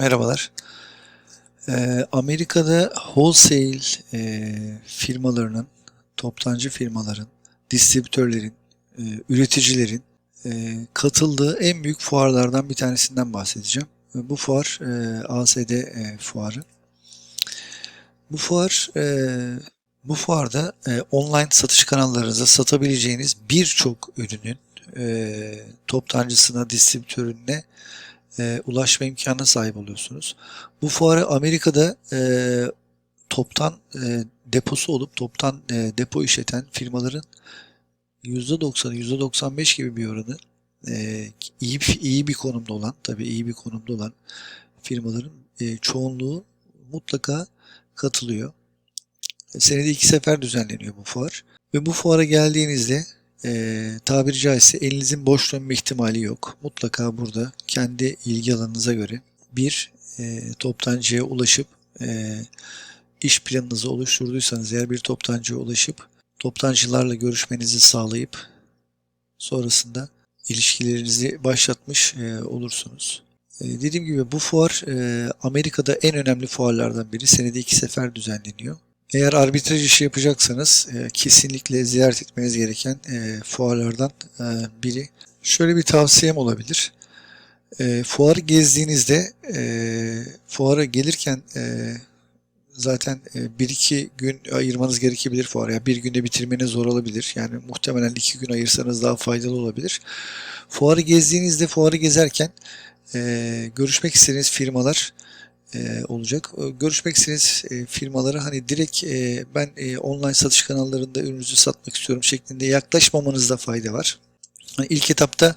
Merhabalar. Ee, Amerika'da wholesale e, firmalarının, toptancı firmaların, distribütörlerin, e, üreticilerin e, katıldığı en büyük fuarlardan bir tanesinden bahsedeceğim. Bu fuar e, ASD e, fuarı. Bu fuar e, bu fuarda e, online satış kanallarınıza satabileceğiniz birçok ürünün e, toptancısına, distribütörüne e, ulaşma imkanına sahip oluyorsunuz. Bu fuarı Amerika'da e, toptan e, deposu olup toptan e, depo işleten firmaların %90'ı %95 gibi bir oranı e, iyi iyi bir konumda olan tabii iyi bir konumda olan firmaların e, çoğunluğu mutlaka katılıyor. Senede iki sefer düzenleniyor bu fuar ve bu fuara geldiğinizde e, tabiri caizse elinizin boş dönme ihtimali yok. Mutlaka burada kendi ilgi alanınıza göre bir e, toptancıya ulaşıp e, iş planınızı oluşturduysanız eğer bir toptancıya ulaşıp toptancılarla görüşmenizi sağlayıp sonrasında ilişkilerinizi başlatmış e, olursunuz. E, dediğim gibi bu fuar e, Amerika'da en önemli fuarlardan biri. Senede iki sefer düzenleniyor. Eğer arbitraj işi yapacaksanız e, kesinlikle ziyaret etmeniz gereken e, fuarlardan e, biri. Şöyle bir tavsiyem olabilir. E, fuarı gezdiğinizde e, fuara gelirken e, zaten e, bir iki gün ayırmanız gerekebilir fuara. Yani bir günde bitirmeniz zor olabilir. Yani muhtemelen iki gün ayırsanız daha faydalı olabilir. Fuarı gezdiğinizde fuarı gezerken e, görüşmek istediğiniz firmalar e, olacak. E, Görüşmek istediğiniz e, firmaları hani direkt e, ben online satış kanallarında ürününüzü satmak istiyorum şeklinde yaklaşmamanızda fayda var. Hani ilk etapta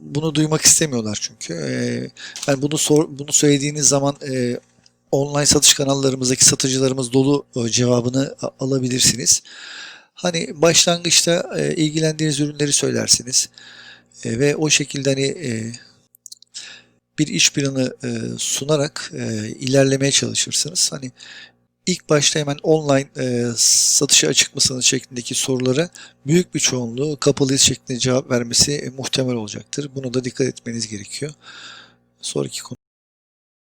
bunu duymak istemiyorlar çünkü. E, bunu sor, bunu söylediğiniz zaman online satış kanallarımızdaki satıcılarımız dolu cevabını alabilirsiniz. Hani başlangıçta ilgilendiğiniz ürünleri söylersiniz ve o şekilde hani bir iş planı e, sunarak e, ilerlemeye çalışırsınız. Hani ilk başta hemen online e, satışa açık mısınız şeklindeki sorulara büyük bir çoğunluğu kapalıyız şeklinde cevap vermesi e, muhtemel olacaktır. Bunu da dikkat etmeniz gerekiyor. Sonraki konu